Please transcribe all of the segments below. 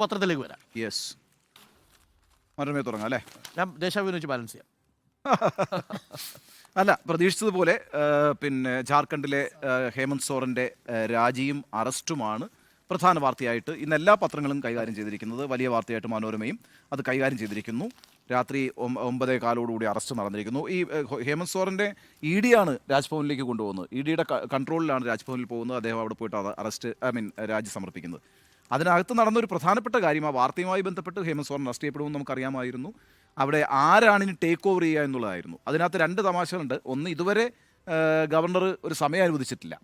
പത്രത്തിലേക്ക് വരാം. യെസ് മനോരമയെ തുടങ്ങാം അല്ലേ? ഞാൻ ദേശാഭിമാനി വെച്ച് ബാലൻസ് ചെയ്യാം. അല്ല പ്രതീക്ഷിച്ചതുപോലെ പിന്നെ ജാർഖണ്ഡിലെ ഹേമന്ത് സോറന്റെ രാജിയും അറസ്റ്റുമാണ് പ്രധാന വാർത്തയായിട്ട് ഇന്ന് എല്ലാ പത്രങ്ങളും കൈകാര്യം ചെയ്തിരിക്കുന്നത്. വലിയ വാർത്തയായിട്ട് മനോരമയും അത് കൈകാര്യം ചെയ്തിരിക്കുന്നു. രാത്രി ഒമ്പ- ഒമ്പതേ കാലോടുകൂടി അറസ്റ്റ് നടന്നിരിക്കുന്നു. ഈ ഹേമന്ത് സോറന്റെ ഇ ആണ് രാജ്ഭവനിലേക്ക് കൊണ്ടുപോകുന്നത്. ഇ ഡിയുടെ കൺട്രോളിലാണ് രാജ്ഭവനിൽ പോകുന്നത്. അദ്ദേഹം അവിടെ പോയിട്ട് അറസ്റ്റ് ഐ മീൻ രാജി സമർപ്പിക്കുന്നത്. അതിനകത്ത് നടന്നൊരു പ്രധാനപ്പെട്ട കാര്യം ആ വാർത്തയുമായി ബന്ധപ്പെട്ട് ഹേമന്ത് സോറൻ അറസ്റ്റ് ചെയ്യപ്പെടുമെന്ന് നമുക്കറിയാമായിരുന്നു. അവിടെ ആരാണ് ഇനി ടേക്ക് ഓവർ ചെയ്യുക എന്നുള്ളതായിരുന്നു. അതിനകത്ത് രണ്ട് തമാശകളുണ്ട്. ഒന്ന് ഇതുവരെ ഗവർണർ ഒരു സമയം അനുവദിച്ചിട്ടില്ല.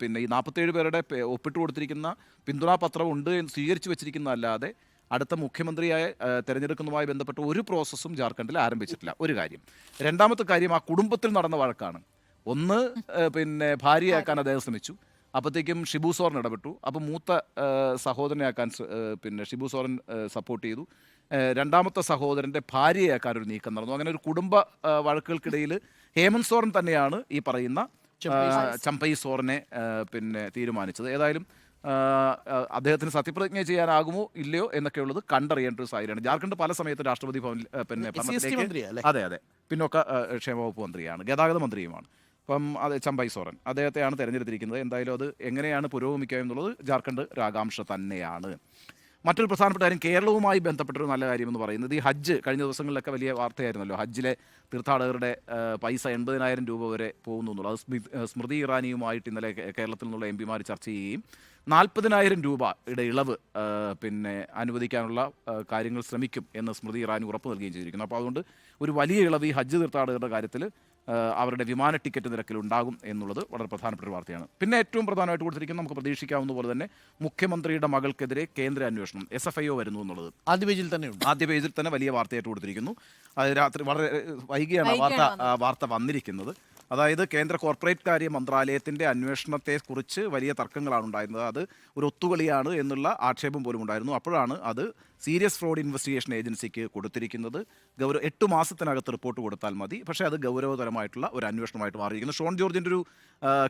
പിന്നെ ഈ നാൽപ്പത്തേഴ് പേരുടെ ഒപ്പിട്ട് കൊടുത്തിരിക്കുന്ന പിന്തുണാ പത്രം ഉണ്ട് എന്ന് സ്വീകരിച്ചു വെച്ചിരിക്കുന്നതല്ലാതെ അടുത്ത മുഖ്യമന്ത്രിയായ തെരഞ്ഞെടുക്കുന്നതുമായി ബന്ധപ്പെട്ട ഒരു പ്രോസസ്സും ജാർഖണ്ഡിൽ ആരംഭിച്ചിട്ടില്ല. ഒരു കാര്യം. രണ്ടാമത്തെ കാര്യം ആ കുടുംബത്തിൽ നടന്ന വഴക്കാണ്. ഒന്ന് പിന്നെ ഭാര്യയാക്കാൻ അദ്ദേഹം ശ്രമിച്ചു. അപ്പോഴത്തേക്കും ഷിബു സോറൻ ഇടപെട്ടു. അപ്പോൾ മൂത്ത സഹോദരനെയാക്കാൻ പിന്നെ ഷിബു സോറൻ സപ്പോർട്ട് ചെയ്തു. രണ്ടാമത്തെ സഹോദരന്റെ ഭാര്യയാക്കാൻ ഒരു നീക്കം നടന്നു. അങ്ങനെ ഒരു കുടുംബ വഴക്കുകൾക്കിടയിൽ ഹേമന്ത് സോറൻ തന്നെയാണ് ഈ പറയുന്ന ചമ്പൈ സോറനെ പിന്നെ തീരുമാനിച്ചത്. ഏതായാലും അദ്ദേഹത്തിന് സത്യപ്രതിജ്ഞ ചെയ്യാനാകുമോ ഇല്ലയോ എന്നൊക്കെയുള്ളത് കണ്ടറിയേണ്ട ഒരു സാഹചര്യമാണ്. ജാർഖണ്ഡ് പല സമയത്ത് രാഷ്ട്രപതി ഭവനിൽ പിന്നെ? അതെ അതെ. പിന്നൊക്കെ ക്ഷേമവകുപ്പ് ക്ഷേമ വകുപ്പ് മന്ത്രിയാണ്. ഗതാഗത മന്ത്രിയുമാണ്. അപ്പം അത് ചമ്പൈ സോറൻ. അദ്ദേഹത്തെയാണ് തിരഞ്ഞെടുത്തിരിക്കുന്നത്. എന്തായാലും അത് എങ്ങനെയാണ് പുരോഗമിക്കുക എന്നുള്ളത് ജാർഖണ്ഡ് രാഗാംശ തന്നെയാണ്. മറ്റൊരു പ്രധാനപ്പെട്ട കാര്യം കേരളവുമായി ബന്ധപ്പെട്ടൊരു നല്ല കാര്യം എന്ന് പറയുന്നത് ഈ ഹജ്ജ് കഴിഞ്ഞ ദിവസങ്ങളിലൊക്കെ വലിയ വാർത്തയായിരുന്നല്ലോ. ഹജ്ജിലെ തീർത്ഥാടകരുടെ പൈസ എൺപതിനായിരം രൂപ വരെ പോകുന്നു അത് സ്മൃതി ഇറാനിയുമായിട്ട് ഇന്നലെ കേരളത്തിൽ നിന്നുള്ള എം പിമാർ ചർച്ച ചെയ്യുകയും നാൽപ്പതിനായിരം രൂപയുടെ ഇളവ് പിന്നെ അനുവദിക്കാനുള്ള കാര്യങ്ങൾ ശ്രമിക്കും എന്ന് സ്മൃതി ഇറാനി ഉറപ്പ് നൽകുകയും ചെയ്തിരിക്കുന്നു. അപ്പോൾ അതുകൊണ്ട് ഒരു വലിയ ഇളവ് ഈ ഹജ്ജ് തീർത്ഥാടകരുടെ കാര്യത്തിൽ അവരുടെ വിമാന ടിക്കറ്റ് നിരക്കിൽ ഉണ്ടാകും എന്നുള്ളത് വളരെ പ്രധാനപ്പെട്ട ഒരു വാർത്തയാണ്. പിന്നെ ഏറ്റവും പ്രധാനമായിട്ട് കൊടുത്തിരിക്കുന്നത് നമുക്ക് പ്രതീക്ഷിക്കാവുന്ന പോലെ തന്നെ മുഖ്യമന്ത്രിയുടെ മകൾക്കെതിരെ കേന്ദ്ര അന്വേഷണം എസ് എഫ് ഐ ഒ വരുന്നു എന്നുള്ളത്. ആദ്യ പേജിൽ തന്നെ ആദ്യ പേജിൽ തന്നെ വലിയ വാർത്തയായിട്ട് കൊടുത്തിരിക്കുന്നു. അത് രാത്രി വളരെ വൈകിയാണ് ആ വാർത്ത വാർത്ത വന്നിരിക്കുന്നത്. അതായത് കേന്ദ്ര കോർപ്പറേറ്റ് കാര്യ മന്ത്രാലയത്തിന്റെ അന്വേഷണത്തെക്കുറിച്ച് വലിയ തർക്കങ്ങളാണ് ഉണ്ടായിരുന്നത്. അത് ഒരു ഒത്തുകളിയാണ് എന്നുള്ള ആക്ഷേപം പോലും ഉണ്ടായിരുന്നു. അപ്പോഴാണ് അത് സീരിയസ് ഫ്രോഡ് ഇൻവെസ്റ്റിഗേഷൻ ഏജൻസിക്ക് കൊടുത്തിരിക്കുന്നത് ഗൗരവ എട്ട് മാസത്തിനകത്ത് റിപ്പോർട്ട് കൊടുത്താൽ മതി. പക്ഷേ അത് ഗൗരവതരമായിട്ടുള്ള ഒരു അന്വേഷണമായിട്ട് മാറിയിരിക്കുന്നു. ഷോൺ ജോർജിന്റെ ഒരു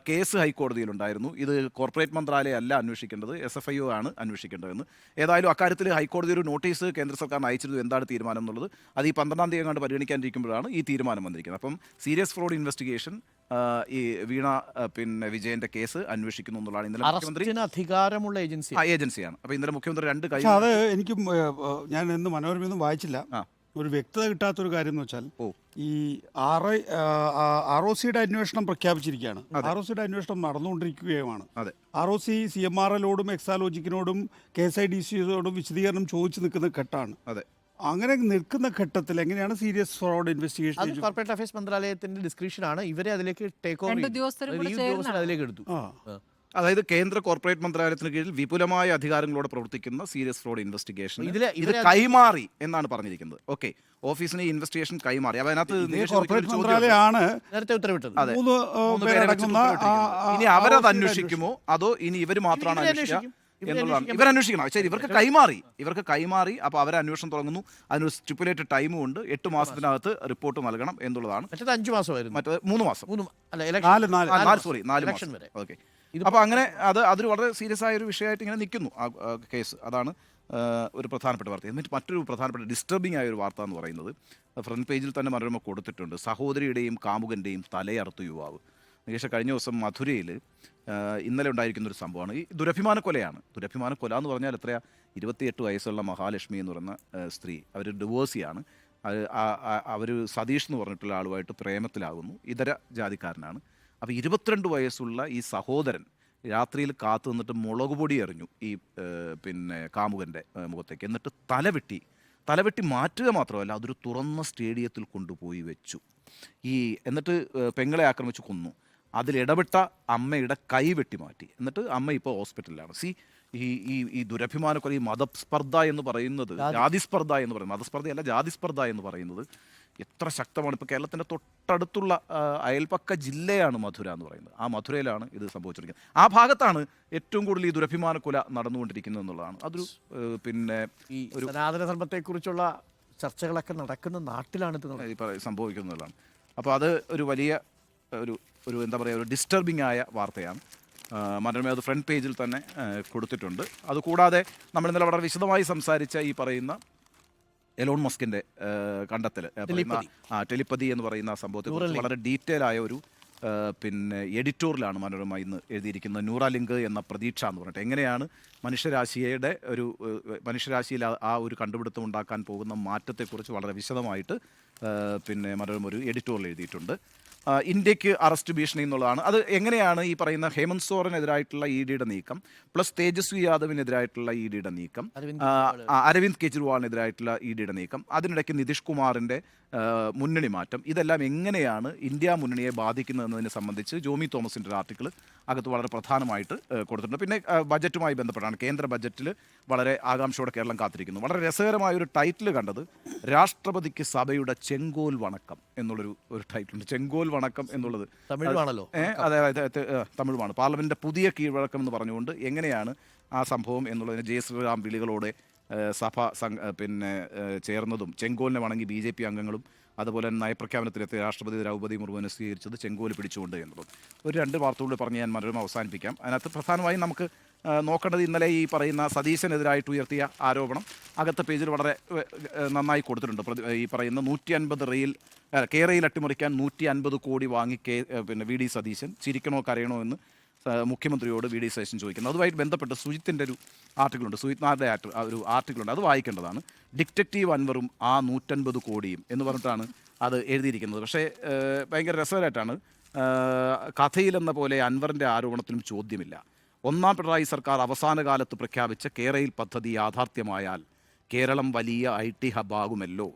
കേസ് ഹൈക്കോടതിയിലുണ്ടായിരുന്നു. ഇത് കോർപ്പറേറ്റ് മന്ത്രാലയം അല്ല അന്വേഷിക്കേണ്ടത് എസ് എഫ് ഐ ഒ ആണ് അന്വേഷിക്കേണ്ടതെന്ന്. ഏതായാലും അക്കാര്യത്തിൽ ഹൈക്കോടതി ഒരു നോട്ടീസ് കേന്ദ്ര സർക്കാരിന് അയച്ചിരുന്നു. എന്താണ് തീരുമാനം എന്നുള്ളത് അത് ഈ പന്ത്രണ്ടാം തീയതി കണ്ട് പരിഗണിക്കാനിരിക്കുമ്പോഴാണ് ഈ തീരുമാനം വന്നിരിക്കുന്നത്. അപ്പം സീരിയസ് ഫ്രോഡ് ഇൻവെസ്റ്റിഗേഷൻ ഈ വീണ പിന്നെ വിജയന്റെ കേസ് അന്വേഷിക്കുന്നു എന്നുള്ളതാണ് ഇന്നലെ മുഖ്യമന്ത്രി അധികാരമുള്ള ഏജൻസി. ആ ഏജൻസിയാണ്. അപ്പോൾ ഇന്നലെ മുഖ്യമന്ത്രി രണ്ട് കൈ പക്ഷെ അത് എനിക്ക് ഞാൻ ഇന്ന് മനോരമയൊന്നും വായിച്ചില്ല. ആ. ഒരു വ്യക്തത കിട്ടാത്തൊരു കാര്യം എന്ന് വെച്ചാൽ ഓ. ഈ ആർ ഐ ആർ ഒ സിയുടെ അന്വേഷണം പ്രഖ്യാപിച്ചിരിക്കുകയാണ്. ആർ ഒ സിയുടെ അന്വേഷണം നടന്നുകൊണ്ടിരിക്കുകയുമാണ്. അതെ. R O C C M R എല്ലോടും എക്സാലോജിക്കിനോടും കെ എസ് ഐ ഡി സിയോടും വിശദീകരണം ചോദിച്ചു നിൽക്കുന്ന ഘട്ടമാണ്. അതെ. അങ്ങനെ നിൽക്കുന്ന ഘട്ടത്തിൽ എങ്ങനെയാണ് സീരിയസ് ഫ്രോഡ് അത് ഇൻവെസ്റ്റിഗേഷൻ കോർപ്പറേറ്റ് അഫയേഴ്സ് മന്ത്രാലയത്തിന്റെ ഡിസ്ക്രിപ്ഷൻ ആണ്. ഇവരെ അതിലേക്ക് ടേക്ക് ഓവർ രണ്ട് ഉദ്യോഗസ്ഥരും കൂടെ ചേർന്നാണ്. അതിലേക്ക് എടുത്തു. ആ. അതായത് കേന്ദ്ര കോർപ്പറേറ്റ് മന്ത്രാലയത്തിന് കീഴിൽ വിപുലമായ അധികാരങ്ങളോടെ പ്രവർത്തിക്കുന്ന സീരിയസ് ഫ്രോഡ് ഇൻവെസ്റ്റിഗേഷൻ ഇതിലെ- ഇത് കൈമാറി എന്നാണ് പറഞ്ഞിരിക്കുന്നത്. ഓക്കെ. ഓഫീസിന് ഈ ഇൻവെസ്റ്റിഗേഷൻ കൈമാറി. അപ്പൊ അതിനകത്ത് ഇതേ കോർപ്പറേറ്റ് ചോദ്യം മന്ത്രാലയമാണ് നേരത്തെ ഉത്തരവിട്ടത്. അതെ. മൂന്ന് ഏ, മൂന്ന് പേരെ പേരടങ്ങുന്ന വെച്ചിട്ട് ആ- ആ- ഇനി അവരത് അന്വേഷിക്കുമോ? അതോ ഇനി ഇവർ മാത്രമാണ് ഇവരെ അന്വേഷിക്കുക? അന്വേഷിക്കും. എന്നുള്ളതാണ്. ഇവരന്വേഷിക്കണം ഇവർ അന്വേഷിക്കണം. ശരി ഇവർക്ക് കൈമാറി. ഇവർക്ക് കൈമാറി. അപ്പോൾ അവർ അന്വേഷണം തുടങ്ങുന്നു. അതിനൊരു സ്റ്റിപ്പുലേറ്റഡ് ടൈമും ഉണ്ട്. എട്ട് മാസത്തിനകത്ത് റിപ്പോർട്ട് നൽകണം എന്നുള്ളതാണ്. മറ്റേത് അഞ്ചു മാസമായിരുന്നു. മറ്റേ മൂന്ന് മാസം. സോറി നാല് മാസം. വരെ. ഓക്കെ അപ്പൊ അപ്പോൾ അങ്ങനെ അത് അതൊരു വളരെ സീരിയസ് ആയ ഒരു വിഷയമായിട്ട് ഇങ്ങനെ നിൽക്കുന്നു ആ ആ, കേസ് അതാണ് ഒരു പ്രധാനപ്പെട്ട വാർത്ത. എന്നിട്ട് മറ്റൊരു പ്രധാനപ്പെട്ട ഡിസ്റ്റർബിംഗ് ആയ ഒരു വാർത്ത എന്ന് പറയുന്നത് ഫ്രണ്ട് പേജിൽ തന്നെ മനോരമ കൊടുത്തിട്ടുണ്ട്. സഹോദരിയുടെയും കാമുകന്റെയും തലയറുത്തു യുവാവ്. നികേഷ കഴിഞ്ഞ ദിവസം മധുരയിൽ ഇന്നലെ ഉണ്ടായിരിക്കുന്ന ഒരു സംഭവമാണ്. ഈ ദുരഭിമാന കൊലയാണ്. ദുരഭിമാന കൊല എന്ന് പറഞ്ഞാൽ എത്രയാ? ഇരുപത്തിയെട്ട് വയസ്സുള്ള മഹാലക്ഷ്മി എന്ന് പറയുന്ന സ്ത്രീ. അവർ ഡിവോഴ്സിയാണ് അവർ സതീഷ് എന്ന് പറഞ്ഞിട്ടുള്ള ആളുമായിട്ട് പ്രേമത്തിലാകുന്നു. ഇതര ജാതിക്കാരനാണ്. അപ്പോൾ ഇരുപത്തിരണ്ട് വയസ്സുള്ള ഈ സഹോദരൻ രാത്രിയിൽ കാത്തു നിന്നിട്ട് മുളക് പൊടി എറിഞ്ഞു ഈ പിന്നെ കാമുകന്റെ മുഖത്തേക്ക്. എന്നിട്ട് തലവെട്ടി തലവെട്ടി മാറ്റുക മാത്രമല്ല അതൊരു തുറന്ന സ്റ്റേഡിയത്തിൽ കൊണ്ടുപോയി വെച്ചു. ഈ എന്നിട്ട് പെങ്ങളെ ആക്രമിച്ച് കൊന്നു. അതിലിടപെട്ട അമ്മയുടെ കൈ വെട്ടി മാറ്റി എന്നിട്ട് അമ്മ ഇപ്പോൾ ഹോസ്പിറ്റലിലാണ്. സി ഈ ഈ ഈ ദുരഭിമാനക്കൊല ഈ മതസ്പർദ്ധ എന്ന് പറയുന്നത് ജാതിസ്പർദ്ധ എന്ന് പറയുന്നത് മതസ്പർദ്ധയല്ല ജാതിസ്പർദ്ധ എന്ന് പറയുന്നത് എത്ര ശക്തമാണ്. ഇപ്പോൾ കേരളത്തിന്റെ തൊട്ടടുത്തുള്ള അയൽപക്ക ജില്ലയാണ് മധുര എന്ന് പറയുന്നത്. ആ മധുരയിലാണ് ഇത് സംഭവിച്ചിരിക്കുന്നത്. ആ ഭാഗത്താണ് ഏറ്റവും കൂടുതൽ ഈ ദുരഭിമാന കൊല നടന്നുകൊണ്ടിരിക്കുന്നത് എന്നുള്ളതാണ്. അതൊരു പിന്നെ ഈ സനാതന ധർമ്മത്തെക്കുറിച്ചുള്ള ചർച്ചകളൊക്കെ നടക്കുന്ന നാട്ടിലാണ് ഇത് സംഭവിക്കുന്നതാണ്. അപ്പോൾ അത് ഒരു വലിയ ഒരു ഒരു എന്താ പറയുക ഒരു ഡിസ്റ്റർബിംഗ് ആയ വാർത്തയാണ്. മനോരമ അത് ഫ്രണ്ട് പേജിൽ തന്നെ കൊടുത്തിട്ടുണ്ട്. അതുകൂടാതെ നമ്മൾ ഇന്നലെ വളരെ വിശദമായി സംസാരിച്ച ഈ പറയുന്ന എലോൺ മസ്കിന്റെ കണ്ടെത്തൽ ടെലിപ്പതി. ആ ടെലിപ്പതി എന്ന് പറയുന്ന ആ സംഭവത്തെ കുറിച്ച് വളരെ ഡീറ്റെയിൽ ആയ ഒരു പിന്നെ എഡിറ്റോറിയലാണ് മനോരമ ഇന്ന് എഴുതിയിരിക്കുന്നത്. ന്യൂറാലിങ്ക് എന്ന പ്രതീക്ഷ എന്ന് പറഞ്ഞിട്ട്. എങ്ങനെയാണ് മനുഷ്യരാശിയുടെ ഒരു മനുഷ്യരാശിയിൽ ആ- ഒരു കണ്ടുപിടുത്തം ഉണ്ടാക്കാൻ പോകുന്ന മാറ്റത്തെക്കുറിച്ച് വളരെ വിശദമായിട്ട് പിന്നെ മനോരമ ഒരു എഡിറ്റോറിയൽ എഴുതിയിട്ടുണ്ട്. ഇന്ത്യയ്ക്ക് അറസ്റ്റ് ഭീഷണി എന്നുള്ളതാണ്. അത് എങ്ങനെയാണ് ഈ പറയുന്ന ഹേമന്ത് സോറനെതിരായിട്ടുള്ള ഇ ഡിയുടെ നീക്കം പ്ലസ് തേജസ്വി യാദവിനെതിരായിട്ടുള്ള ഇ ഡിയുടെ നീക്കം അരവിന്ദ് കെജ്രിവാളിനെതിരായിട്ടുള്ള ഇ ഡിയുടെ നീക്കം അതിനിടയ്ക്ക് നിതീഷ് കുമാറിന്റെ ആ, മുന്നണി മാറ്റം. ഇതെല്ലാം എങ്ങനെയാണ് ഇന്ത്യ മുന്നണിയെ ബാധിക്കുന്നതെന്നതിനെ സംബന്ധിച്ച് ജോമി തോമസിന്റെ ഒരു ആർട്ടിക്കിൾ അകത്ത് വളരെ പ്രധാനമായിട്ട് കൊടുത്തിട്ടുണ്ട്. പിന്നെ ബജറ്റുമായി ബന്ധപ്പെട്ടാണ് കേന്ദ്ര ബജറ്റിൽ വളരെ ആകാംക്ഷയോടെ കേരളം കാത്തിരിക്കുന്നു. വളരെ രസകരമായ ഒരു ടൈറ്റിൽ കണ്ടത് രാഷ്ട്രപതിക്ക് സഭയുടെ ചെങ്കോൽ വണക്കം എന്നുള്ളൊരു ഒരു ടൈറ്റിലുണ്ട് ചെങ്കോൽ വണക്കം എന്നുള്ളത്. തമിഴാണല്ലോ അതെ അതെ തമിഴുമാണ് പാർലമെന്റിന്റെ പുതിയ കീഴ്വഴക്കം എന്ന് പറഞ്ഞുകൊണ്ട് എങ്ങനെയാണ് ആ സംഭവം എന്നുള്ളതിനെ ജയശ്രീറാം വിളികളോടെ സഭ പിന്നെ ചേർന്നതും ചെങ്കോലിനെ വണങ്ങി ബി ജെ പി അംഗങ്ങളും അതുപോലെ തന്നെ നയപ്രഖ്യാപനത്തിലെത്തിയ രാഷ്ട്രപതി ദ്രൗപദി മുർമുവിനെ സ്വീകരിച്ചത് ചെങ്കോൽ പിടിച്ചുകൊണ്ട് എന്നുള്ളത്. ഒരു രണ്ട് വാർത്തകൾ പറഞ്ഞ് ഞാൻ മനോരമ അവസാനിപ്പിക്കാം. അതിനകത്ത് പ്രധാനമായും നമുക്ക് നോക്കേണ്ടത് ഇന്നലെ ഈ പറയുന്ന സതീശനെതിരായിട്ട് ഉയർത്തിയ ആരോപണം അകത്തെ പേജിൽ വളരെ നന്നായി കൊടുത്തിട്ടുണ്ട്. ഈ പറയുന്ന നൂറ്റി അൻപത് റെയിൽ കേരയിൽ അട്ടിമറിക്കാൻ നൂറ്റി അൻപത് കോടി വാങ്ങി കെ പിന്നെ വി ഡി സതീശൻ ചിരിക്കണോ കരയണോ എന്ന് മുഖ്യമന്ത്രിയോട് വി ഡി സതീശൻ ചോദിക്കുന്നത് അതുമായിട്ട് ബന്ധപ്പെട്ട് സുജിത്തിന്റെ ഒരു ആർട്ടിക്കിളുണ്ട്. സുജിത് നാരുടെ ആർട്ടി- ഒരു ആർട്ടിക്കിളുണ്ട്. അത് വായിക്കേണ്ടതാണ്. ഡിറ്റക്റ്റീവ് അൻവറും ആ നൂറ്റൻപത് കോടിയും എന്ന് പറഞ്ഞിട്ടാണ് അത് എഴുതിയിരിക്കുന്നത്. പക്ഷേ ഭയങ്കര രസകരമായിട്ടാണ് കഥയിലെന്ന പോലെ അൻവറിന്റെ ആരോപണത്തിനും ചോദ്യമില്ല. ഒന്നാം പിണറായി സർക്കാർ അവസാന കാലത്ത് പ്രഖ്യാപിച്ച കേരയിൽ പദ്ധതി യാഥാർത്ഥ്യമായാൽ കേരളം വലിയ ഐ ടി ഹബ്ബാകുമല്ലോ.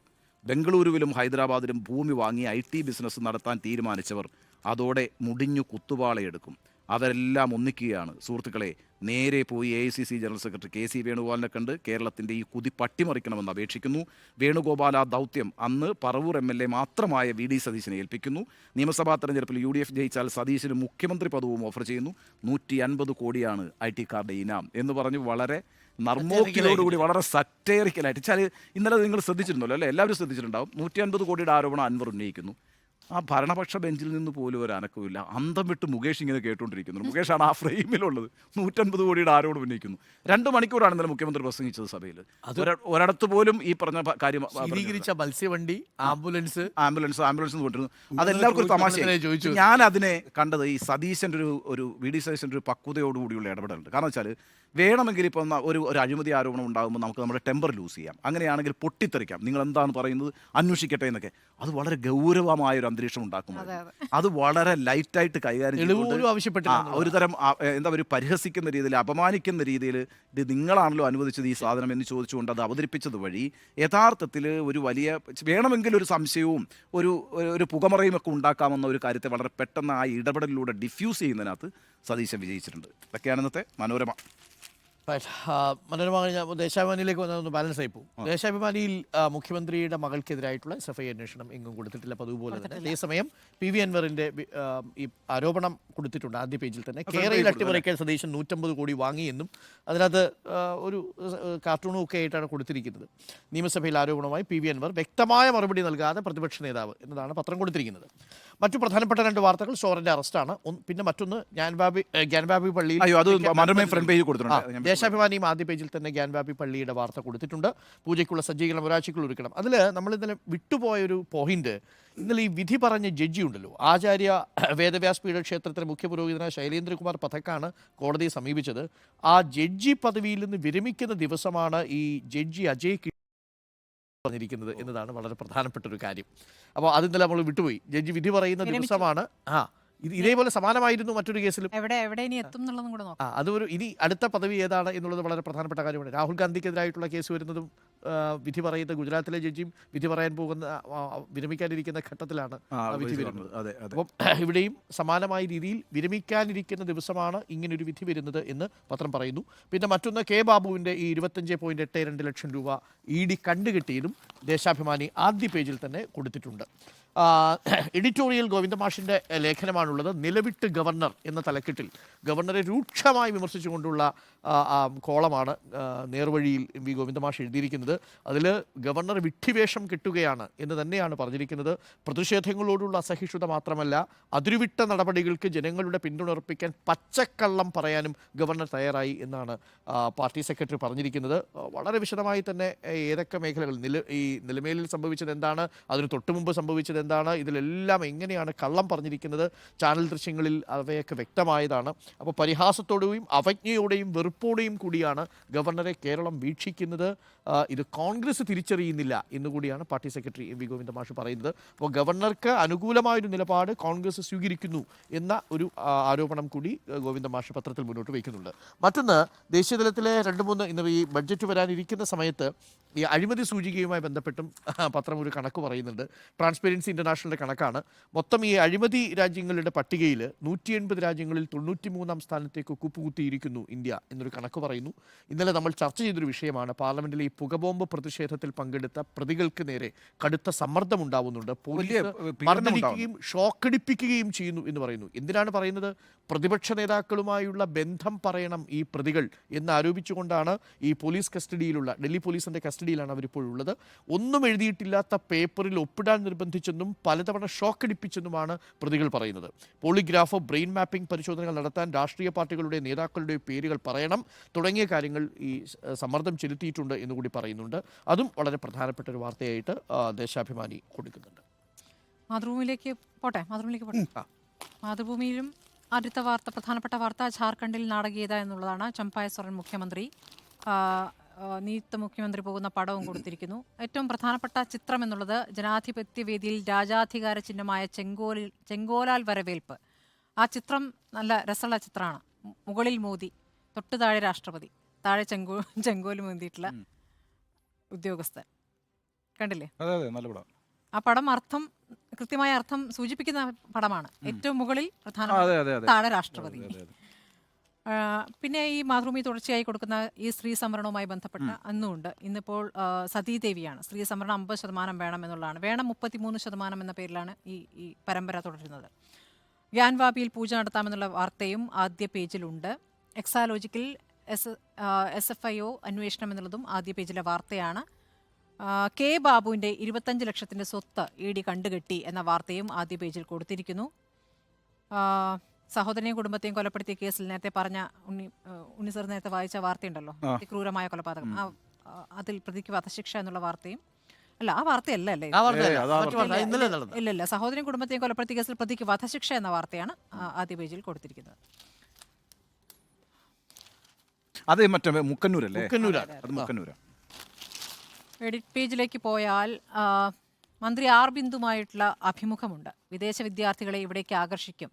ബംഗളൂരുവിലും ഹൈദരാബാദിലും ഭൂമി വാങ്ങി ഐ ടി ബിസിനസ് നടത്താൻ തീരുമാനിച്ചവർ അതോടെ മുടിഞ്ഞു കുത്തുവാളയെടുക്കും. അവരെല്ലാം ഒന്നിക്കുകയാണ്. സുഹൃത്തുക്കളെ നേരെ പോയി A C C general secretary K C വേണുഗോപാലിനെ കണ്ട് കേരളത്തിന്റെ ഈ കുതി പട്ടിമറിക്കണമെന്ന് അപേക്ഷിക്കുന്നു. വേണുഗോപാൽ ആ ദൗത്യം അന്ന് പറവൂർ എം എൽ എ മാത്രമായ വി ഡി സതീശിനെ ഏൽപ്പിക്കുന്നു. നിയമസഭാ തെരഞ്ഞെടുപ്പിൽ യു ഡി എഫ് ജയിച്ചാൽ സതീശിന് മുഖ്യമന്ത്രി പദവും ഓഫർ ചെയ്യുന്നു. നൂറ്റി അൻപത് കോടിയാണ് ഐ ടി കാർഡ് ഇനാം എന്ന് പറഞ്ഞ് വളരെ നർമ്മോക്കിലോടുകൂടി വളരെ സറ്റേറിക്കലായിട്ട്. വെച്ചാൽ ഇന്നലെ നിങ്ങൾ ശ്രദ്ധിച്ചിരുന്നല്ലോ അല്ലേ? എല്ലാവരും ശ്രദ്ധിച്ചിട്ടുണ്ടാവും. നൂറ്റി അൻപത് കോടിയുടെ ആരോപണം അൻവർ ഉന്നയിക്കുന്നു. ആ ഭരണപക്ഷ ബെഞ്ചിൽ നിന്ന് പോലും ഒരു അനക്കമില്ല അന്തം വിട്ട് മുകേഷ് ഇങ്ങനെ കേട്ടുകൊണ്ടിരിക്കുന്നു മുകേഷാണ് ആ ഫ്രെയിമിലുള്ളത്. നൂറ്റൻപത് കോടിയുടെ ആരോട് ഉന്നയിക്കുന്നു. രണ്ട് മണിക്കൂറാണ് ഇന്നലെ മുഖ്യമന്ത്രി പ്രസംഗിച്ചത് സഭയിൽ. അത് ഒരിടത്ത് പോലും ഈ പറഞ്ഞ കാര്യം മത്സ്യവണ്ടി ആംബുലൻസ്. ആംബുലൻസ് ആംബുലൻസ് കൊണ്ടിരുന്നു അതെല്ലാവർക്കും ഒരു തമാശ ചോദിച്ചു. ഞാൻ അതിനെ കണ്ടത് ഈ സതീശന്റെ ഒരു ഒരു വി ഡി സതീശന്റെ ഒരു പക്വതയോടുകൂടിയുള്ള ഇടപെടലുണ്ട്. കാരണം വെച്ചാൽ വേണമെങ്കിൽ ഇപ്പം ഒരു ഒരു അഴിമതി ആരോപണം ഉണ്ടാകുമ്പോൾ നമുക്ക് നമ്മുടെ ടെമ്പർ ലൂസ് ചെയ്യാം. അങ്ങനെയാണെങ്കിൽ പൊട്ടിത്തെറിക്കാം. നിങ്ങൾ എന്താണ് പറയുന്നത്? അന്വേഷിക്കട്ടെ എന്നൊക്കെ. അത് വളരെ ഗൗരവമായ ഒരു അന്തരീക്ഷം ഉണ്ടാക്കും അത്. വളരെ ലൈറ്റായിട്ട് കൈകാര്യം ആവശ്യപ്പെട്ട ചെയ്തുകൊണ്ട് ഒരു തരം എന്താ ഒരു പരിഹസിക്കുന്ന രീതിയിൽ അപമാനിക്കുന്ന രീതിയിൽ ഇത് നിങ്ങളാണല്ലോ അനുവദിച്ചത് ഈ സാധനം എന്ന് ചോദിച്ചുകൊണ്ട് അത് അവതരിപ്പിച്ചത് വഴി യഥാർത്ഥത്തിൽ ഒരു വലിയ വേണമെങ്കിൽ ഒരു സംശയവും ഒരു ഒരു പുകമറയും ഒക്കെ ഉണ്ടാക്കാമെന്ന ഒരു കാര്യത്തെ വളരെ പെട്ടെന്ന് ആ ഇടപെടലിലൂടെ ഡിഫ്യൂസ് ചെയ്യുന്നതിനകത്ത് സതീശൻ വിജയിച്ചിട്ടുണ്ട്. ഇതൊക്കെയാണ് ഇന്നത്തെ മനോരമ. മനോരമ കഴിഞ്ഞ ദേശാഭിമാനിയിലേക്ക് വന്നതൊന്ന് ബാലൻസ് ആയി പോകും. ദേശാഭിമാനിയിൽ മുഖ്യമന്ത്രിയുടെ മകൾക്കെതിരായിട്ടുള്ള എസ് എഫ് ഐ അന്വേഷണം എങ്ങും കൊടുത്തിട്ടില്ല. പതിവ് പോലെ തന്നെ അതേസമയം പി വി അൻവറിന്റെ ഈ ആരോപണം കൊടുത്തിട്ടുണ്ട് ആദ്യ പേജിൽ തന്നെ. കേരളയിൽ അട്ടിമറിക്കാൻ സതീശൻ നൂറ്റമ്പത് കോടി വാങ്ങിയെന്നും അതിനകത്ത് ഒരു കാർട്ടൂണും ഒക്കെ ആയിട്ടാണ് കൊടുത്തിരിക്കുന്നത്. നിയമസഭയിൽ ആരോപണമായി പി വി അൻവർ വ്യക്തമായ മറുപടി നൽകാതെ പ്രതിപക്ഷ നേതാവ് എന്നതാണ് പത്രം കൊടുത്തിരിക്കുന്നത്. മറ്റു പ്രധാനപ്പെട്ട രണ്ട് വാർത്തകൾ ഷോറിന്റെ അറസ്റ്റാണ്. പിന്നെ മറ്റൊന്ന് ഗ്യാൻബാബി ഗ്യാൻബാബി പള്ളി അയ്യോ അത് മനോരമ ഫ്രണ്ട് പേജ് കൊടുത്തിട്ടുണ്ട്. ദേശാഭിമാനിയും ആദ്യ പേജിൽ തന്നെ ഗ്യാൻബാബി പള്ളിയുടെ വാർത്ത കൊടുത്തിട്ടുണ്ട്. പൂജയ്ക്കുള്ള സജ്ജീകരണം ഒരാഴ്ചക്കുള്ള ഒരുക്കണം. അതിൽ നമ്മൾ ഇന്നലെ വിട്ടുപോയൊരു പോയിന്റ് ഇന്നലെ ഈ വിധി പറഞ്ഞ ജഡ്ജി ഉണ്ടല്ലോ. ആചാര്യ വേദവ്യാസ് ക്ഷേത്രത്തിലെ മുഖ്യ പുരോഹിതനായ ശൈലേന്ദ്രകുമാർ പഥക്കാണ് കോടതിയെ സമീപിച്ചത്. ആ ജഡ്ജി പദവിയിൽ നിന്ന് വിരമിക്കുന്ന ദിവസമാണ് ഈ ജഡ്ജി അജയ് പറഞ്ഞിരിക്കുന്നത് എന്നതാണ് വളരെ പ്രധാനപ്പെട്ട ഒരു കാര്യം. അപ്പോൾ അത് ഇന്നലെ നമ്മൾ വിട്ടുപോയി. ജഡ്ജി വിധി പറയുന്ന. ദിവസമാണ്. ആ ഇത് ഇതേപോലെ സമാനമായിരുന്നു മറ്റൊരു കേസിലും. എവിടെ എവിടെ ഇനി എത്തും എന്നുള്ളതും കൂടെ നോക്കാം. അതൊരു ഇനി അടുത്ത പദവി ഏതാണ് എന്നുള്ളത് വളരെ പ്രധാനപ്പെട്ട കാര്യമാണ്. രാഹുൽ ഗാന്ധിക്കെതിരായിട്ടുള്ള കേസ് വരുന്നതും വിധി പറയുന്ന ഗുജറാത്തിലെ ജഡ്ജിയും വിധി പറയാൻ പോകുന്ന വിരമിക്കാനിരിക്കുന്ന ഘട്ടത്തിലാണ് വിധി വരുന്നത്. അപ്പം ഇവിടെയും സമാനമായ രീതിയിൽ വിരമിക്കാനിരിക്കുന്ന ദിവസമാണ് ഇങ്ങനൊരു വിധി വരുന്നത് എന്ന് പത്രം പറയുന്നു. പിന്നെ മറ്റൊന്ന് കെ ബാബുവിന്റെ ഈ ഇരുപത്തഞ്ച് പോയിന്റ് എട്ട് രണ്ട് ലക്ഷം രൂപ ഇ ഡി കണ്ടുകെട്ടിയതും ദേശാഭിമാനി ആദ്യ പേജിൽ തന്നെ കൊടുത്തിട്ടുണ്ട്. എഡിറ്റോറിയൽ ഗോവിന്ദമാഷിന്റെ ലേഖനമാണുള്ളത് നിലവിട്ട് ഗവർണർ എന്ന തലക്കെട്ടിൽ. ഗവർണറെ രൂക്ഷമായി വിമർശിച്ചുകൊണ്ടുള്ള കോളമാണ് നേർവഴിയിൽ എം വി ഗോവിന്ദമാഷ് എഴുതിയിരിക്കുന്നത്. അതിൽ ഗവർണർ വിഡ്ഢിവേഷം കിട്ടുകയാണ് എന്ന് തന്നെയാണ് പറഞ്ഞിരിക്കുന്നത്. പ്രതിഷേധങ്ങളോടുള്ള അസഹിഷ്ണുത മാത്രമല്ല അതിരുവിട്ട നടപടികൾക്ക് ജനങ്ങളുടെ പിന്തുണർപ്പിക്കാൻ പച്ചക്കള്ളം പറയാനും ഗവർണർ തയ്യാറായി എന്നാണ് പാർട്ടി സെക്രട്ടറി പറഞ്ഞിരിക്കുന്നത്. വളരെ വിശദമായി തന്നെ ഏതൊക്കെ മേഖലകൾ നില ഈ നിലമേലിൽ സംഭവിച്ചത് എന്താണ്? അതിന് തൊട്ടുമുമ്പ് സംഭവിച്ചത് എന്താണ്? ഇതിലെല്ലാം എങ്ങനെയാണ് കള്ളം പറഞ്ഞിരിക്കുന്നത്? ചാനൽ ദൃശ്യങ്ങളിൽ അവയൊക്കെ വ്യക്തമായതാണ്. അപ്പോൾ പരിഹാസത്തോടെയും അവജ്ഞയോടെയും വെറുപ്പോടെയും കൂടിയാണ് ഗവർണറെ കേരളം വീക്ഷിക്കുന്നത്. ഇത് കോൺഗ്രസ് തിരിച്ചറിയുന്നില്ല എന്നുകൂടിയാണ് പാർട്ടി സെക്രട്ടറി എം വി ഗോവിന്ദമാഷ് പറയുന്നത്. അപ്പോൾ ഗവർണർക്ക് അനുകൂലമായൊരു നിലപാട് കോൺഗ്രസ് സ്വീകരിക്കുന്നു എന്ന ഒരു ആരോപണം കൂടി ഗോവിന്ദ മാഷ് പത്രത്തിൽ മുന്നോട്ട് വയ്ക്കുന്നുണ്ട്. മറ്റൊന്ന് ദേശീയതലത്തിലെ രണ്ട് മൂന്ന് ഇന്ന് ഈ ബഡ്ജറ്റ് വരാനിരിക്കുന്ന സമയത്ത് ഈ അഴിമതി സൂചികയുമായി ബന്ധപ്പെട്ടും പത്രം ഒരു കണക്ക് പറയുന്നുണ്ട്. ട്രാൻസ്പെറൻസി ഇന്റർനാഷണലിന്റെ കണക്കാണ്. മൊത്തം ഈ അഴിമതി രാജ്യങ്ങളുടെ പട്ടികയിൽ നൂറ്റി എൺപത് രാജ്യങ്ങളിൽ തൊണ്ണൂറ്റി മൂന്നാം സ്ഥാനത്തേക്ക് കുപ്പുകുത്തിയിരിക്കുന്നു ഇന്ത്യ എന്നൊരു കണക്ക് പറയുന്നു. ഇന്നലെ നമ്മൾ ചർച്ച ചെയ്തൊരു വിഷയമാണ്. പാർലമെന്റിലെ ഈ പുകബോംബ് പ്രതിഷേധത്തിൽ പങ്കെടുത്ത പ്രതികൾക്ക് നേരെ കടുത്ത സമ്മർദ്ദം ഉണ്ടാവുന്നുണ്ട്. പോലീസ് ഷോക്കടിപ്പിക്കുകയും ചെയ്യുന്നു എന്ന് പറയുന്നു. എന്തിനാണ് പറയുന്നത്? പ്രതിപക്ഷ നേതാക്കളുമായുള്ള ബന്ധം പറയണം ഈ പ്രതികൾ എന്ന് ആരോപിച്ചുകൊണ്ടാണ് ഈ പോലീസ് കസ്റ്റഡിയിലുള്ള ഡൽഹി പോലീസിന്റെ കസ്റ്റഡിയിലാണ് അവരിപ്പോൾ ഉള്ളത്. ഒന്നും എഴുതിയിട്ടില്ലാത്ത പേപ്പറിൽ ഒപ്പിടാൻ നിർബന്ധിച്ചെന്നും പലതവണ ഷോക്കടിപ്പിച്ചെന്നുമാണ് പ്രതികൾ പറയുന്നത്. പോളിഗ്രാഫ് ബ്രെയിൻ മാപ്പിംഗ് പരിശോധനകൾ നടത്താൻ രാഷ്ട്രീയ പാർട്ടികളുടെ നേതാക്കളുടെ പേരുകൾ പറയണം തുടങ്ങിയ കാര്യങ്ങൾ ഈ സമ്മർദ്ദം ചെലുത്തിയിട്ടുണ്ട് എന്നുകൂടി പറയുന്നുണ്ട്. അതും വളരെ പ്രധാനപ്പെട്ട ഒരു വാർത്തയായിട്ട് ദേശാഭിമാനി കൊടുക്കുന്നുണ്ട്. മാതൃഭൂമിയിലേക്ക് പോട്ടെ മാതൃഭൂമിയിലേക്ക് പോട്ടെ. മാതൃഭൂമിയിലും അടുത്ത വാർത്ത പ്രധാനപ്പെട്ട വാർത്ത ജാർഖണ്ഡിൽ നാടകീയത എന്നുള്ളതാണ്. ചമ്പായ സ്വരൻ മുഖ്യമന്ത്രി നിയുക്ത മുഖ്യമന്ത്രി പോകുന്ന പടവും കൊടുത്തിരിക്കുന്നു. ഏറ്റവും പ്രധാനപ്പെട്ട ചിത്രം എന്നുള്ളത് ജനാധിപത്യ വേദിയിൽ രാജാധികാര ചിഹ്നമായ ചെങ്കോലിൽ ചെങ്കോലാൽ വരവേൽപ്പ്. ആ ചിത്രം നല്ല രസമുള്ള ചിത്രമാണ്. മുകളിൽ മോദി തൊട്ട് താഴെ രാഷ്ട്രപതി താഴെ ചെങ്കോ ചെങ്കോൽ മുന്തിയിട്ടുള്ള ഉദ്യോഗസ്ഥൻ. കണ്ടില്ലേ? അതെ അതെ നല്ല പടം. ആ പടം അർത്ഥം കൃത്യമായ അർത്ഥം സൂചിപ്പിക്കുന്ന പടമാണ്. ഏറ്റവും മുകളിൽ പ്രധാന താഴെ രാഷ്ട്രപതി. പിന്നെ ഈ മാതൃഭൂമി തുടർച്ചയായി കൊടുക്കുന്ന ഈ സ്ത്രീ സംവരണവുമായി ബന്ധപ്പെട്ട അന്നുമുണ്ട്. ഇന്നിപ്പോൾ സതീദേവിയാണ് സ്ത്രീ സംവരണം അമ്പത് ശതമാനം വേണം എന്നുള്ളതാണ് വേണം മുപ്പത്തിമൂന്ന് ശതമാനം എന്ന പേരിലാണ് ഈ ഈ പരമ്പര തുടരുന്നത്. ഗ്യാൻവാബിയിൽ പൂജ നടത്താമെന്നുള്ള വാർത്തയും ആദ്യ പേജിലുണ്ട്. എക്സാലോജിക്കൽ S S F I O അന്വേഷണം എന്നുള്ളതും ആദ്യ പേജിലെ വാർത്തയാണ്. കെ ബാബുവിന്റെ ഇരുപത്തഞ്ച് ലക്ഷത്തിന്റെ സ്വത്ത് ഇ ഡി കണ്ടുകെട്ടി എന്ന വാർത്തയും ആദ്യ പേജിൽ കൊടുത്തിരിക്കുന്നു. സഹോദരനെയും കുടുംബത്തെയും കൊലപ്പെടുത്തിയ കേസിൽ നേരത്തെ പറഞ്ഞ ഉണ്ണി ഉണ്ണിസർ ഉണ്ണി സാർ നേരത്തെ വായിച്ച വാർത്തയുണ്ടല്ലോ. അതിക്രൂരമായ കൊലപാതകം. അതിൽ പ്രതിക്ക് വധശിക്ഷ എന്നുള്ള വാർത്തയും. അല്ല ആ വാർത്തയല്ല അല്ലേ? ഇല്ല ഇല്ല സഹോദരൻ കുടുംബത്തെയും കൊലപ്പെടുത്തിയ കേസിൽ പ്രതിക്ക് വധശിക്ഷ എന്ന വാർത്തയാണ് ആദ്യ പേജിൽ കൊടുത്തിരിക്കുന്നത്. അത് മറ്റേ മുക്കന്നൂരല്ലേ? മുക്കന്നൂരാ. എഡിറ്റ് പേജിലേക്ക് പോയാൽ മന്ത്രി ആർ ബിന്ദുമായിട്ടുള്ള അഭിമുഖമുണ്ട്. വിദേശ വിദ്യാർത്ഥികളെ ഇവിടേക്ക് ആകർഷിക്കും.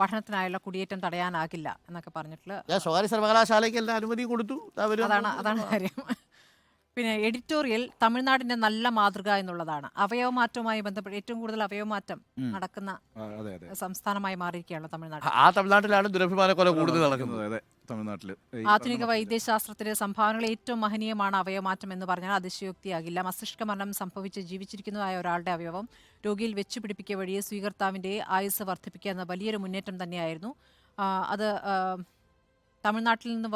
പഠനത്തിനായുള്ള കുടിയേറ്റം തടയാനാകില്ല എന്നൊക്കെ പറഞ്ഞിട്ടുള്ള സ്വകാര്യ സർവകലാശാലയ്ക്ക് എല്ലാ അനുമതി കൊടുത്തു. അതാണ് അതാണ് കാര്യം. പിന്നെ എഡിറ്റോറിയൽ തമിഴ്നാടിന്റെ നല്ല മാതൃക എന്നുള്ളതാണ്. അവയവമാറ്റവുമായി ബന്ധപ്പെട്ട് ഏറ്റവും കൂടുതൽ അവയവമാറ്റം നടക്കുന്ന സംസ്ഥാനമായി മാറിയിരിക്കുകയാണ് തമിഴ്നാട്. ആ തമിഴ്നാട്ടിലാണ് ദുരഭിമാന കൊല കൂടുതൽ നടക്കുന്നത്. അതെ തമിഴ്നാട്ടിൽ ആധുനിക വൈദ്യശാസ്ത്രത്തിലെ സംഭാവനകൾ ഏറ്റവും മഹനീയമാണ് അവയവമാറ്റം എന്ന് പറഞ്ഞാൽ അതിശയോക്തിയാകില്ല. മസ്തിഷ്ക മരണം സംഭവിച്ച് ജീവിച്ചിരിക്കുന്നതായ ഒരാളുടെ അവയവം രോഗിയിൽ വെച്ച് പിടിപ്പിക്കുക വഴി സ്വീകർത്താവിന്റെ ആയുസ് വർദ്ധിപ്പിക്കുക എന്ന വലിയൊരു മുന്നേറ്റം തന്നെയായിരുന്നു. അത് തമിഴ്നാട്ടിൽ നിന്ന്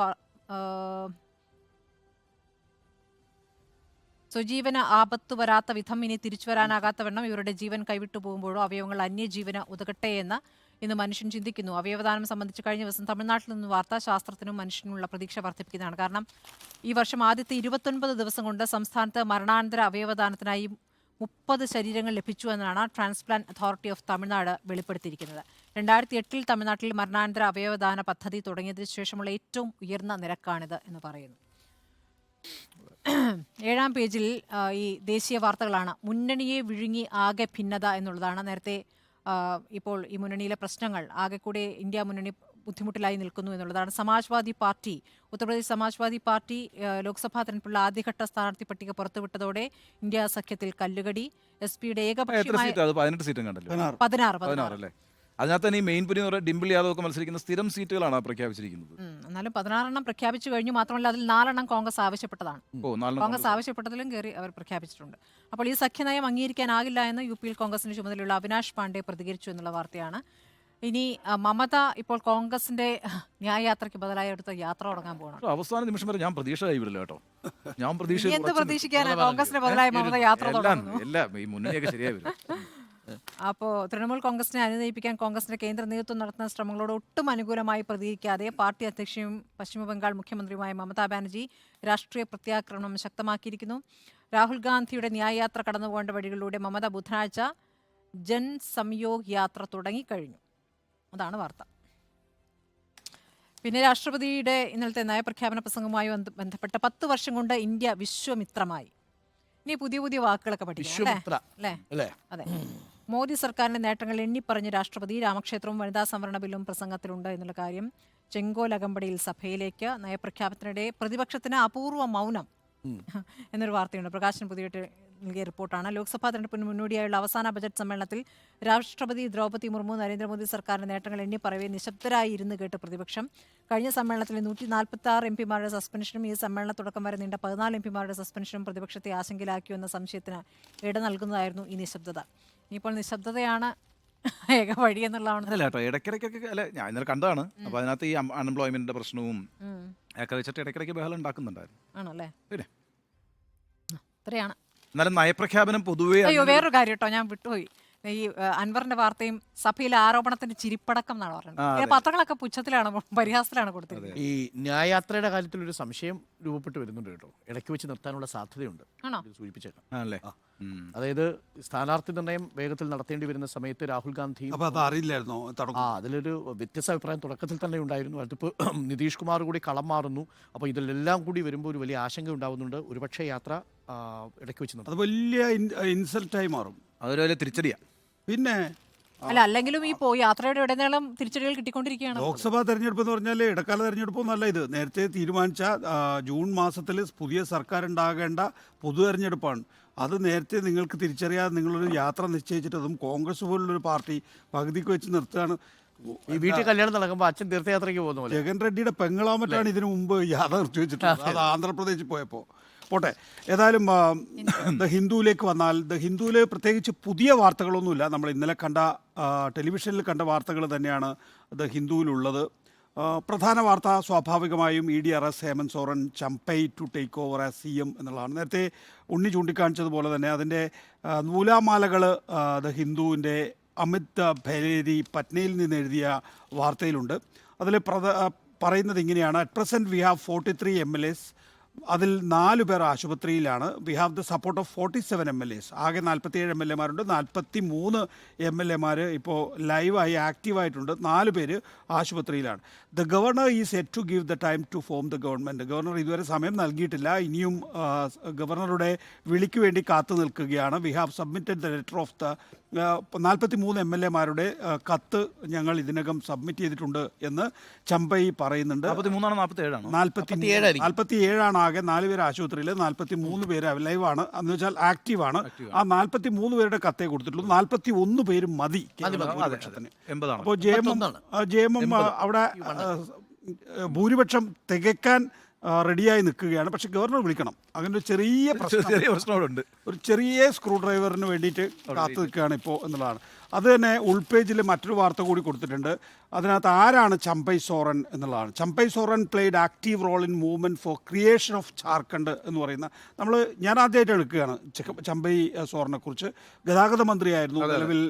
സ്വജീവന ആപത്തു വരാത്ത വിധം ഇനി തിരിച്ചു വരാനാകാത്തവണ്ണം ഇവരുടെ ജീവൻ കൈവിട്ടു പോകുമ്പോഴോ അവയവങ്ങൾ അന്യജീവന ഉതകട്ടെ എന്ന് ഇന്ന് മനുഷ്യൻ ചിന്തിക്കുന്നു. അവയവദാനം സംബന്ധിച്ച് കഴിഞ്ഞ ദിവസം തമിഴ്നാട്ടിൽ നിന്ന് വാർത്താ ശാസ്ത്രത്തിനും മനുഷ്യനുമുള്ള പ്രതീക്ഷ വർദ്ധിപ്പിക്കുന്നതാണ്. കാരണം ഈ വർഷം ആദ്യത്തെ ഇരുപത്തൊൻപത് ദിവസം കൊണ്ട് സംസ്ഥാനത്ത് മരണാനന്തര അവയവദാനത്തിനായി മുപ്പത് ശരീരങ്ങൾ ലഭിച്ചു എന്നാണ് ട്രാൻസ്പ്ലാന്റ് അതോറിറ്റി ഓഫ് തമിഴ്നാട് വെളിപ്പെടുത്തിയിരിക്കുന്നത്. രണ്ടായിരത്തി എട്ടിൽ തമിഴ്നാട്ടിൽ മരണാനന്തര അവയവദാന പദ്ധതി തുടങ്ങിയതിനു ശേഷമുള്ള ഏറ്റവും ഉയർന്ന നിരക്കാണിത് എന്ന് പറയുന്നു. ഏഴാം പേജിൽ ഈ ദേശീയ വാർത്തകളാണ്. മുന്നണിയെ വിഴുങ്ങി ആകെ ഭിന്നത എന്നുള്ളതാണ് നേരത്തെ ഇപ്പോൾ ഈ മുന്നണിയിലെ പ്രശ്നങ്ങൾ. ആകെ കൂടെ ഇന്ത്യ മുന്നണി ബുദ്ധിമുട്ടിലായി നിൽക്കുന്നു എന്നുള്ളതാണ്. സമാജ്വാദി പാർട്ടി ഉത്തർപ്രദേശ് സമാജ്വാദി പാർട്ടി ലോക്സഭാ തെരഞ്ഞെടുപ്പുള്ള ആദ്യഘട്ട സ്ഥാനാർത്ഥി പട്ടിക പുറത്തുവിട്ടതോടെ ഇന്ത്യ സഖ്യത്തിൽ കല്ലുകടി. എസ് പിയുടെ ഏകപക്ഷീയമായ പതിനാറ്. പതിനാറ് അതിനകത്ത് തന്നെ ഈ മെയിൻ പുരി എന്ന് പറയുന്ന ഡിംപിൾ യാദവ് ഒക്കെ മത്സരിക്കുന്ന സ്ഥിരം സീറ്റുകളാണ് പ്രഖ്യാപിച്ചിരിക്കുന്നത്. എന്നാലും പതിനാറെണ്ണം പ്രഖ്യാപിച്ചു കഴിഞ്ഞു മാത്രമല്ല അതിൽ നാലെണ്ണം കോൺഗ്രസ് ആവശ്യപ്പെട്ടതാണ്. കോൺഗ്രസ് ആവശ്യപ്പെട്ടതിലും കയറി അവർ പ്രഖ്യാപിച്ചിട്ടുണ്ട്. അപ്പോൾ ഈ സഖ്യനയം അംഗീകരിക്കാനാകില്ല എന്ന് യു പിയിൽ കോൺഗ്രസിന്റെ ചുമതലയുള്ള അവിനാഷ് പാണ്ഡെ പ്രതികരിച്ചു എന്നുള്ള വാർത്തയാണ്. ഇനി മമത ഇപ്പോൾ കോൺഗ്രസിന്റെ ന്യായയാത്രയ്ക്ക് ബദലായി എടുത്ത യാത്ര തുടങ്ങാൻ പോകണം അവസാന നിമിഷം വരെ ഞാൻ പ്രതീക്ഷ കൈവിടില്ല കേട്ടോ. ഞാൻ പ്രതീക്ഷ ഇനി എന്ത് പ്രതീക്ഷിക്കാനാ കോൺഗ്രസിന്റെ ബദലായി മമത യാത്ര തുടങ്ങാൻ തുടങ്ങുന്നു? എല്ലാം ഈ മുന്നണിയൊക്കെ ശരിയായി വരും. അപ്പോൾ തൃണമൂൽ കോൺഗ്രസിനെ അനുനയിപ്പിക്കാൻ കോൺഗ്രസിന്റെ കേന്ദ്ര നേതൃത്വം നടത്തുന്ന ശ്രമങ്ങളോട് ഒട്ടും അനുകൂലമായി പ്രതികരിക്കാതെ പാർട്ടി അധ്യക്ഷയും പശ്ചിമബംഗാൾ മുഖ്യമന്ത്രിയുമായ മമതാ ബാനർജി രാഷ്ട്രീയ പ്രത്യാക്രമണം ശക്തമാക്കിയിരിക്കുന്നു. രാഹുൽ ഗാന്ധിയുടെ ന്യായയാത്ര കടന്നുപോകേണ്ട വഴികളിലൂടെ മമത ബുധനാഴ്ച ജൻ സംയോഗ് യാത്ര തുടങ്ങിക്കഴിഞ്ഞു. അതാണ് വാർത്ത. പിന്നെ രാഷ്ട്രപതിയുടെ ഇന്നലത്തെ നയപ്രഖ്യാപന പ്രസംഗവുമായി ബന്ധപ്പെട്ട പത്ത് വർഷം കൊണ്ട് ഇന്ത്യ വിശ്വമിത്രമായി. ഇനി പുതിയ പുതിയ വാക്കുകളൊക്കെ പഠിക്കും അല്ലേ? അല്ലേ? അതെ. മോദി സർക്കാരിന്റെ നേട്ടങ്ങൾ എണ്ണിപ്പറഞ്ഞ് രാഷ്ട്രപതി രാമക്ഷേത്രവും വനിതാ സംവരണ ബില്ലും പ്രസംഗത്തിലുണ്ട് എന്നുള്ള കാര്യം ചെങ്കോൽ അകമ്പടിയിൽ സഭയിലേക്ക് നയപ്രഖ്യാപനത്തിനിടെ പ്രതിപക്ഷത്തിന് അപൂർവ മൗനം എന്നൊരു വാർത്തയുണ്ട്. പ്രകാശൻ പുതിയിട്ട് നൽകിയ റിപ്പോർട്ടാണ്. ലോക്സഭാ തെരഞ്ഞെടുപ്പിന് മുന്നോടിയായുള്ള അവസാന ബജറ്റ് സമ്മേളനത്തിൽ രാഷ്ട്രപതി ദ്രൗപദി മുർമു നരേന്ദ്രമോദി സർക്കാരിന്റെ നേട്ടങ്ങൾ എണ്ണിപ്പറവേ നിശബ്ദരായി ഇരുന്ന് കേട്ട് പ്രതിപക്ഷം. കഴിഞ്ഞ സമ്മേളനത്തിലെ നൂറ്റി നാൽപ്പത്തി ആറ് എം പിമാരുടെ സസ്പെൻഷനും ഈ സമ്മേളന തുടക്കം വരെ നീണ്ട പതിനാല് എം പിമാരുടെ സസ്പെൻഷനും പ്രതിപക്ഷത്തെ ആശങ്കയിലാക്കിയെന്ന സംശയത്തിന് ഇട നൽകുന്നതായിരുന്നു ഈ നിശബ്ദത. ഇനിയിപ്പോൾ നിശബ്ദതയാണ് ഏക വഴി എന്നുള്ളതാണ്. അല്ല കേട്ടോ ഇടയ്ക്കിടയ്ക്കൊക്കെ അല്ല ഞാൻ ഇന്നലെ കണ്ടതാണ്. അപ്പൊ അതിനകത്ത് ഈ അൺഎംപ്ലോയ്മെന്റിന്റെ പ്രശ്നവും ഒക്കെ വെച്ചിട്ട് ഇടയ്ക്കിടയ്ക്ക് ബഹളം ഉണ്ടാക്കുന്നുണ്ടായിരുന്നു. ആണല്ലേ? പിന്നെ? ഇത്രയാണ് എന്നാലും നയപ്രഖ്യാപനം പൊതുവേ അയ്യോ വേറൊരു കാര്യം കേട്ടോ ഞാൻ വിട്ടുപോയി. ഈ അൻവറിന്റെ വാർത്തയും സഭയിലെ ആരോപണത്തിന്റെ ചിരിപ്പടക്കം എന്നാണ് പറഞ്ഞത് പത്രങ്ങളൊക്കെ പുച്ഛത്തിലാണ് പരിഹാസത്തിലാണ് കൊടുത്തിരുന്നത് ഈ ന്യായയാത്രയുടെ കാര്യത്തിൽ ഒരു സംശയം രൂപപ്പെട്ട് വരുന്നുണ്ട് കേട്ടോ. ഇടയ്ക്ക് വെച്ച് നിർത്താനുള്ള സാധ്യതയുണ്ട്. സൂചിപ്പിച്ചേക്കാം. അതായത് സ്ഥാനാർത്ഥി നിർണയം വേഗത്തിൽ നടത്തേണ്ടി വരുന്ന സമയത്ത് രാഹുൽ ഗാന്ധി അറിയില്ലായിരുന്നോ ആ അതിലൊരു വ്യത്യസ്ത അഭിപ്രായം തുടക്കത്തിൽ തന്നെ ഉണ്ടായിരുന്നു. അതിപ്പോൾ നിതീഷ് കുമാർ കൂടി കളം മാറുന്നു. അപ്പോൾ ഇതിലെല്ലാം കൂടി വരുമ്പോൾ ഒരു വലിയ ആശങ്ക ഉണ്ടാവുന്നുണ്ട്. ഒരുപക്ഷെ യാത്ര ഇടയ്ക്ക് വെച്ച് നിർത്തും അത് വലിയ ഇൻസൾട്ടായി മാറും. അതൊരു വലിയ തിരിച്ചടിയാ. പിന്നെ അല്ല അല്ലെങ്കിലും ഈ പോയി യാത്രയുടെ ഇടനീളം തിരിച്ചടികൾ കിട്ടിക്കൊണ്ടിരിക്കുകയാണ്. ലോക്സഭാ തെരഞ്ഞെടുപ്പ് എന്ന് പറഞ്ഞാൽ ഇടക്കാല തെരഞ്ഞെടുപ്പൊന്നല്ല ഇത്. നേരത്തെ തീരുമാനിച്ച ജൂൺ മാസത്തിൽ പുതിയ സർക്കാർ ഉണ്ടാകേണ്ട പൊതു തെരഞ്ഞെടുപ്പാണ്. അത് നേരത്തെ നിങ്ങൾക്ക് തിരിച്ചറിയാതെ നിങ്ങളൊരു യാത്ര നിശ്ചയിച്ചിട്ടതും കോൺഗ്രസ് പോലുള്ളൊരു പാർട്ടി പകുതിക്ക് വെച്ച് നിർത്തുകയാണ്. ഈ വീട്ടിൽ കല്യാണം നടക്കുമ്പോൾ അച്ഛൻ തീർത്ഥയാത്രയ്ക്ക് പോകുന്നു പോലെ. ജഗൻ റെഡ്ഡിയുടെ പെങ്ങളാമറ്റാണ് ഇതിനു മുമ്പ് യാത്ര നിർത്തി വെച്ചിട്ടുള്ളത്. അത് ആന്ധ്രാപ്രദേശിൽ പോയപ്പോൾ പോട്ടെ. ഏതായാലും ദ ഹിന്ദുവിലേക്ക് വന്നാൽ ദ ഹിന്ദുവിൽ പ്രത്യേകിച്ച് പുതിയ വാർത്തകളൊന്നുമില്ല. നമ്മൾ ഇന്നലെ കണ്ട ടെലിവിഷനിൽ കണ്ട വാർത്തകൾ തന്നെയാണ് ദ ഹിന്ദുവിലുള്ളത്. പ്രധാന വാർത്ത സ്വാഭാവികമായും E D arrests Hemant Soren Champai to take over as C M എന്നുള്ളതാണ്. നേരത്തെ ഉണ്ണി ചൂണ്ടിക്കാണിച്ചതുപോലെ തന്നെ അതിന്റെ നൂലാമാലകൾ ദ ഹിന്ദുവിന്റെ അമിത് ഭേരി പറ്റ്നയിൽ നിന്ന് എഴുതിയ വാർത്തയിലുണ്ട്. അതിൽ പറയുന്നത് ഇങ്ങനെയാണ്. At present we have forty three M L S അതിൽ നാലു പേർ ആശുപത്രിയിലാണ്. We have the support of forty seven M L S ആകെ നാൽപ്പത്തിയേഴ് എം എൽ എമാരുണ്ട് നാൽപ്പത്തി മൂന്ന് എം എൽ എമാർ ഇപ്പോൾ ലൈവായി ആക്റ്റീവായിട്ടുണ്ട് നാല് പേര് ആശുപത്രിയിലാണ്. The governor is yet to give the time to form the government governor ഇതുവരെ സമയം നൽകിയിട്ടില്ല. ഇനിയും ഗവർണറുടെ വിളിക്ക് വേണ്ടി കാത്തു നിൽക്കുകയാണ്. We have submitted the letter of the നാൽപ്പത്തി മൂന്ന് എം എൽ എമാരുടെ കത്ത് ഞങ്ങൾ ഇതിനകം സബ്മിറ്റ് ചെയ്തിട്ടുണ്ട് എന്ന് ചമ്പൈ പറയുന്നുണ്ട്. നാൽപ്പത്തി ഏഴാണോ ആകെ നാല് പേര് ആശുപത്രിയിൽ നാൽപ്പത്തി മൂന്ന് പേര് ലൈവാണ്. എന്ന് വെച്ചാൽ ആക്റ്റീവാണ്. ആ നാൽപ്പത്തി മൂന്ന് പേരുടെ കത്തേ കൊടുത്തിട്ടുള്ളൂ. നാൽപ്പത്തി ഒന്ന് പേര് മതി ഭൂരിപക്ഷത്തിന്. അപ്പോൾ ജയമം ജയമം അവിടെ ഭൂരിപക്ഷം തികക്കാൻ റെഡിയായി നിൽക്കുകയാണ്. പക്ഷെ ഗവർണർ വിളിക്കണം. അങ്ങനെ ഒരു ചെറിയ പ്രശ്നം. ചെറിയ ഒരു ചെറിയ സ്ക്രൂ ഡ്രൈവറിന് വേണ്ടിയിട്ട് കാത്തു നിൽക്കുകയാണ് ഇപ്പോൾ എന്നുള്ളതാണ്. അത് തന്നെ ഉൾപേജിൽ മറ്റൊരു വാർത്ത കൂടി കൊടുത്തിട്ടുണ്ട്. അതിനകത്ത് ആരാണ് ചമ്പൈ സോറൻ എന്നുള്ളതാണ്. Champai Soren played active role in movement for creation of Jharkhand എന്ന് പറയുന്ന നമ്മൾ ഞാൻ ആദ്യമായിട്ട് എടുക്കുകയാണ് ചമ്പൈ സോറനെക്കുറിച്ച് സോറനെ കുറിച്ച്. ഗതാഗത മന്ത്രിയായിരുന്നു നിലവിൽ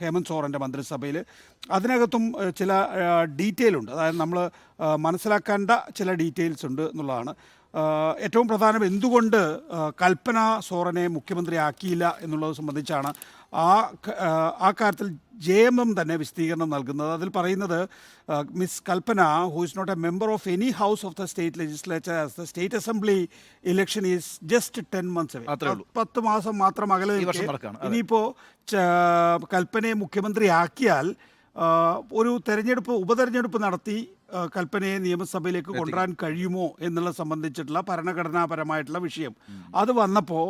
ഹേമന്ത് സോറന്റെ മന്ത്രിസഭയിൽ അതിനകത്തും ചില ഡീറ്റെയിൽ ഉണ്ട്. അതായത് നമ്മൾ മനസ്സിലാക്കേണ്ട ചില ഡീറ്റെയിൽസ് ഉണ്ട് എന്നുള്ളതാണ്. ഏറ്റവും പ്രധാനം എന്തുകൊണ്ട് കൽപ്പന സോറനെ മുഖ്യമന്ത്രി ആക്കിയില്ല എന്നുള്ളത് സംബന്ധിച്ചാണ് ആ ആ, കാര്യത്തിൽ ജെ എം എം തന്നെ വിശദീകരണം നൽകുന്നത് അതിൽ പറയുന്നത് miss Kalpana who is not a member of any house of the state legislature the state assembly election is just ten months. പത്ത് മാസം മാത്രം അകലെ. ഇനിയിപ്പോൾ കൽപ്പനയെ മുഖ്യമന്ത്രിയാക്കിയാൽ ആക്കിയാൽ ഒരു തെരഞ്ഞെടുപ്പ് ഉപതെരഞ്ഞെടുപ്പ് നടത്തി കൽപ്പനയെ നിയമസഭയിലേക്ക് കൊണ്ടുവരാൻ കഴിയുമോ എന്നുള്ള സംബന്ധിച്ചിട്ടുള്ള ഭരണഘടനാപരമായിട്ടുള്ള വിഷയം. അത് വന്നപ്പോൾ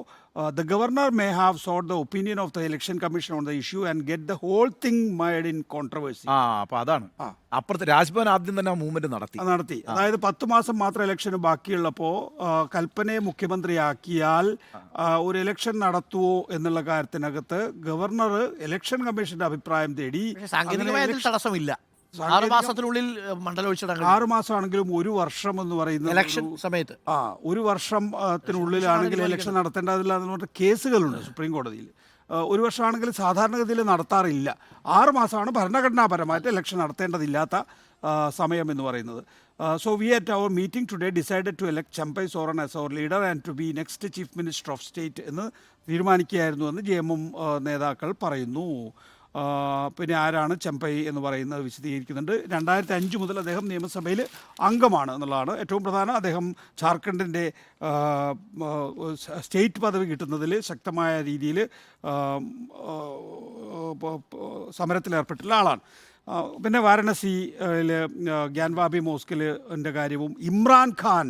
the governor may have sought the opinion of the election commission on the issue and get the whole thing mired in controversy ആ അപ്പൊ അതാണ്. അപ്പുറത്ത് രാജ്ഭവൻ ആദ്യം തന്നെ ആ മൂവ്മെന്റ് നടത്തി. നടത്തി. അതായത് പത്ത് മാസം മാത്രം ഇലക്ഷൻ ബാക്കിയുള്ളപ്പോൾ കൽപ്പനയെ മുഖ്യമന്ത്രിയാക്കിയാൽ ഒരു ഇലക്ഷൻ നടത്തുവോ എന്നുള്ള കാര്യത്തിനകത്ത് ഗവർണർ ഇലക്ഷൻ കമ്മീഷന്റെ അഭിപ്രായം തേടി തടസ്സമില്ല. ആറ് മാസത്തിനുള്ളിൽ മണ്ഡലം ഒഴിച്ചിടാൻ ആറ് മാസമാണെങ്കിലും ഒരു വർഷം എന്ന് പറയുന്നത് ഇലക്ഷൻ ഒരു- സമയത്ത്. ആ ഒരു വർഷത്തിനുള്ളിലാണെങ്കിൽ ഇലക്ഷൻ നടത്തേണ്ടതില്ല എന്ന് പറഞ്ഞ കേസുകളുണ്ട് സുപ്രീം കോടതിയിൽ ആ, ഒരു വർഷമാണെങ്കിൽ സാധാരണഗതിയിൽ നടത്താറില്ല. ആറ് മാസമാണ് ഭരണഘടനാപരമായിട്ട് ഇലക്ഷൻ നടത്തേണ്ടതില്ലാത്ത ആ, സമയം എന്ന് പറയുന്നത്. So we at our meeting today decided to elect Champai Soren as our leader and to be next chief minister of state എന്ന് തീരുമാനിക്കുകയായിരുന്നു എന്ന് ജെ എം എം നേതാക്കൾ പറയുന്നു. പിന്നെ ആരാണ് ചെമ്പൈ എന്ന് പറയുന്നത് വിശദീകരിക്കുന്നുണ്ട്. രണ്ടായിരത്തി അഞ്ച് മുതൽ അദ്ദേഹം നിയമസഭയിൽ അംഗമാണ് എന്നുള്ളതാണ് ഏറ്റവും പ്രധാനം. അദ്ദേഹം ജാർഖണ്ഡിന്റെ സ്റ്റേറ്റ് പദവി കിട്ടുന്നതിൽ ശക്തമായ രീതിയിൽ സമരത്തിലേർപ്പെട്ടുള്ള ആളാണ്. പിന്നെ വാരണസിയിൽ ഗ്യാൻവാബി മോസ്കിൽ എന്റെ കാര്യവും ഇമ്രാൻ ഖാൻ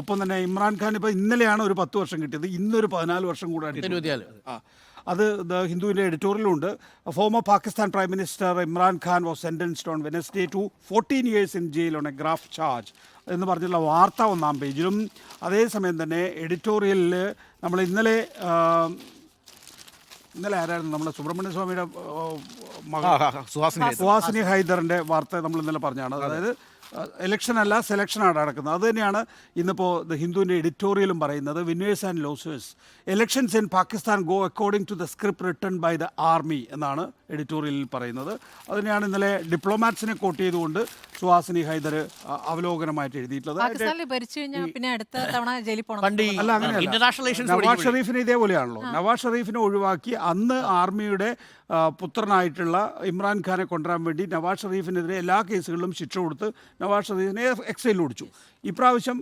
ഒപ്പം തന്നെ ഇമ്രാൻ ഖാൻ ഇപ്പോൾ ഇന്നലെയാണ് ഒരു പത്ത് വർഷം കിട്ടിയത്. ഇന്നൊരു പതിനാല് വർഷം കൂടെ ആ അത് ഹിന്ദുവിന്റെ എഡിറ്റോറിയലുണ്ട്. Former Pakistan prime minister Imran Khan was sentenced on Wednesday to fourteen years in jail on a graft charge എന്ന് പറഞ്ഞുള്ള വാർത്ത ഒന്നാം പേജിലും. അതേസമയം തന്നെ എഡിറ്റോറിയലിൽ നമ്മൾ ഇന്നലെ ഇന്നലെ ആരായിരുന്നു? നമ്മുടെ സുബ്രഹ്മണ്യ സ്വാമിയുടെ സുഹാസിനി ഹൈദറിന്റെ വാർത്ത നമ്മൾ ഇന്നലെ പറഞ്ഞാണ്. അതായത് ഇലക്ഷൻ അല്ല സെലക്ഷനാണ് നടക്കുന്നത്. അതുതന്നെയാണ് ഇന്നിപ്പോൾ ദ ഹിന്ദുവിന്റെ എഡിറ്റോറിയലും പറയുന്നത്. Winners and losers elections in Pakistan go according to the script written by the army എന്നാണ് എഡിറ്റോറിയലിൽ പറയുന്നത്. അത് തന്നെയാണ് ഇന്നലെ ഡിപ്ലോമാറ്റ്സിനെ കോട്ട് ചെയ്തുകൊണ്ട് സുഹാസിനി ഹൈദർ അവലോകനമായിട്ട് എഴുതിയിട്ടുള്ളത്. നവാസ് ഷെറീഫിനെ ഇതേപോലെയാണല്ലോ. നവാസ് ഷെറീഫിനെ ഒഴിവാക്കി അന്ന് ആർമിയുടെ പുത്രനായിട്ടുള്ള ഇമ്രാൻഖാനെ കൊണ്ടുവരാൻ വേണ്ടി നവാസ് ഷെറീഫിനെതിരെ എല്ലാ കേസുകളിലും ശിക്ഷ കൊടുത്ത് നവാസ് ഷെറീഫിനെ എക്സൈലിൽ ഓടിച്ചു. ഇപ്രാവശ്യം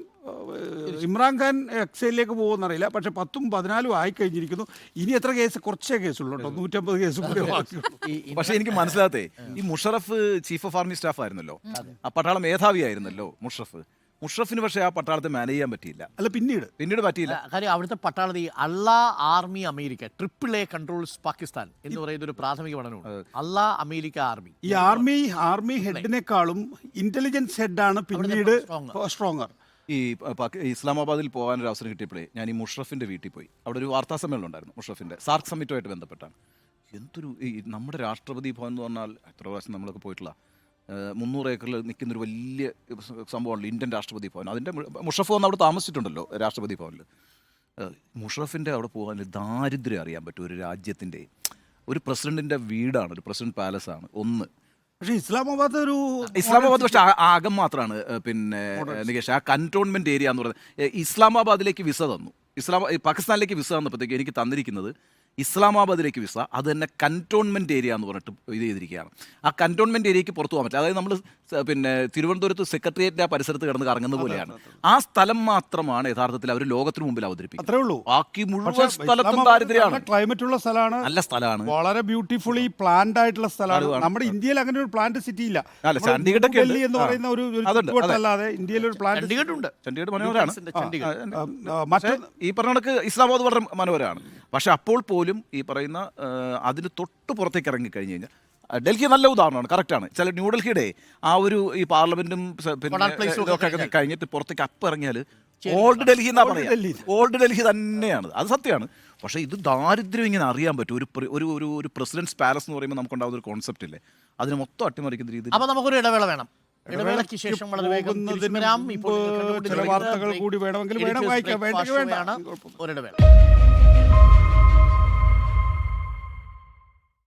ഇമ്രാൻഖാൻ എക്സൈലിലേക്ക് പോകുമെന്നറിയില്ല. പക്ഷെ പത്തും പതിനാലും ആയി കഴിഞ്ഞിരിക്കുന്നു. ഇനി എത്ര കേസ്? കുറച്ചേ കേസുള്ളൂ കേട്ടോ നൂറ്റമ്പത് കേസ് കൂടി ബാക്കിയുള്ളൂ. പക്ഷെ എനിക്ക് മനസ്സിലാത്തേ ഈ Musharraf chief of army staff ആയിരുന്നല്ലോ. ആ പട്ടാള മേധാവിയായിരുന്നല്ലോ മുഷറഫ്. മുഷറഫിന് പക്ഷേ ആ പട്ടാളത്തെ മാനേജ് ചെയ്യാൻ പറ്റിയില്ല. അല്ല പിന്നീട്? പിന്നീട് പറ്റിയില്ല. കാര്യം അവിടുത്തെ പട്ടാളത്തിൽ അള്ളാ army America triple A controls Pakistan എന്ന് പറയുന്ന ഒരു പ്രാഥമിക പഠനമാണ് അള്ളാ അമേരിക്ക ആർമി. ഈ ആർമി ആർമി ഹെഡിനേക്കാളും ഇന്റലിജൻസ് ഹെഡാണ് പിന്നീട് stronger. സ്ട്രോങ്ങർ ഈ ഇസ്ലാമാബാദിൽ പോകാൻ ഒരു അവസരം കിട്ടിയപ്പോഴേ ഞാൻ ഈ മുഷറഫിന്റെ വീട്ടിൽ പോയി. അവിടെ ഒരു വാർത്താ സമ്മേളനം ഉണ്ടായിരുന്നു മുഷറഫിന്റെ. സാർക്ക് സമ്മിറ്റുമായിട്ട് ബന്ധപ്പെട്ടാണ്. എന്തൊരു ഈ നമ്മുടെ രാഷ്ട്രപതി ഭവൻ എന്ന് പറഞ്ഞാൽ എത്ര പ്രാവശ്യം നമ്മളൊക്കെ പോയിട്ടുള്ള മുന്നൂറ് ഏക്കറിൽ നിൽക്കുന്ന ഒരു വലിയ സംഭവമാണ് ഇന്ത്യൻ രാഷ്ട്രപതി ഭവൻ. അതിന്റെ മുഷഫ് മുഷറഫ് വന്ന് അവിടെ താമസിച്ചിട്ടുണ്ടല്ലോ രാഷ്ട്രപതി ഭവനിൽ. മുഷറഫിന്റെ അവിടെ പോകാൻ ദാരിദ്ര്യം അറിയാൻ പറ്റും ഒരു രാജ്യത്തിന്റെ. ഒരു പ്രസിഡന്റിന്റെ വീടാണ് ഒരു പ്രസിഡന്റ് പാലസ് ആണ് ഒന്ന്. പക്ഷേ ഇസ്ലാമാബാദ് ഒരു ഇസ്ലാമാബാദ് പക്ഷേ ആ- ആ അകം മാത്രമാണ് പിന്നെ നികേഷ് ആ കന്റോൺമെന്റ് ഏരിയ എന്ന് പറയുന്നത്. ഇസ്ലാമാബാദിലേക്ക് വിസ തന്നു. ഇസ്ലാം പാകിസ്ഥാനിലേക്ക് വിസ തന്നപ്പോഴത്തേക്ക് എനിക്ക് തന്നിരിക്കുന്നത് ഇസ്ലാമാബാദിലേക്ക് വിസ അത് തന്നെ കന്റോൺമെന്റ് ഏരിയ എന്ന് പറഞ്ഞിട്ട് ഇത് ചെയ്തിരിക്കുകയാണ്. ആ കന്റോൺമെന്റ് ഏരിയയ്ക്ക് പുറത്തു പോകാൻ പറ്റില്ല. അതായത് നമ്മൾ പിന്നെ തിരുവനന്തപുരത്ത് സെക്രട്ടേറിയറ്റിന്റെ ആ പരിസരത്ത് കിടന്ന് കറങ്ങുന്ന പോലെയാണ്. ആ സ്ഥലം മാത്രമാണ് യഥാർത്ഥത്തിൽ അവർ ലോകത്തിന് മുമ്പിൽ അവതരിപ്പിക്കുന്നത്. അത്രേ ഉള്ളൂ. ബാക്കി മുഴുവൻ സ്ഥലത്തും ദാരിദ്ര്യമാണ്. ക്ലൈമറ്റ് ഉള്ള സ്ഥലമാണ് നല്ല സ്ഥലമാണ്. വളരെ ബ്യൂട്ടിഫുള്ളി പ്ലാന്റ് ആയിട്ടുള്ള സ്ഥലമാണ് നമ്മുടെ ഇന്ത്യയിൽ അങ്ങനെ ഒരു പ്ലാന്റ് സിറ്റി ഇല്ല. അല്ല, ചണ്ഡീഗഡ് എന്ന് പറയുന്ന ഒരു അല്ലാതെ ഇന്ത്യയിൽ ഒരു പ്ലാന്റ് ചണ്ഡീഗഡ് ഉണ്ട് ചണ്ഡീഗഡ് മനോഹരമാണ്. ആ, ഈ പറഞ്ഞ കണക്ക് ഇസ്ലാമാബാദ് വളരെ മനോഹരമാണ്. പക്ഷെ അപ്പോൾ പോലും ഈ പറയുന്ന അതിന് തൊട്ട് പുറത്തേക്ക് ഇറങ്ങി കഴിഞ്ഞ് കഴിഞ്ഞാൽ ഡൽഹി നല്ല ഉദാഹരണമാണ് കറക്റ്റാണ് ചില ന്യൂഡൽഹിയുടെ ആ ഒരു ഈ പാർലമെന്റും പിന്നെ കഴിഞ്ഞിട്ട് പുറത്തേക്ക് അപ്പം ഇറങ്ങിയാൽ ഓൾഡ് ഡൽഹി എന്നാ പറയാ. ഓൾഡ് ഡൽഹി തന്നെയാണ്. അത് സത്യമാണ്. പക്ഷേ ഇത് ദാരിദ്ര്യം ഇങ്ങനെ അറിയാൻ പറ്റും. ഒരു ഒരു ഒരു ഒരു പ്രസിഡന്റ്സ് പാലസ് എന്ന് പറയുമ്പോൾ നമുക്ക് ഉണ്ടാകുന്ന ഒരു കോൺസെപ്റ്റ് ഇല്ലേ? അതിന് മൊത്തം അട്ടിമറിക്കുന്ന രീതി അപ്പൊ നമുക്കൊരു ഇടവേള വേണം. ഇടവേളയ്ക്ക് ശേഷം വളരെ വേഗം ചില വാർത്തകൾ കൂടി വേണമെങ്കിൽ വേണം വായിക്കാം. വേണ്ട. ഒരിടവേള.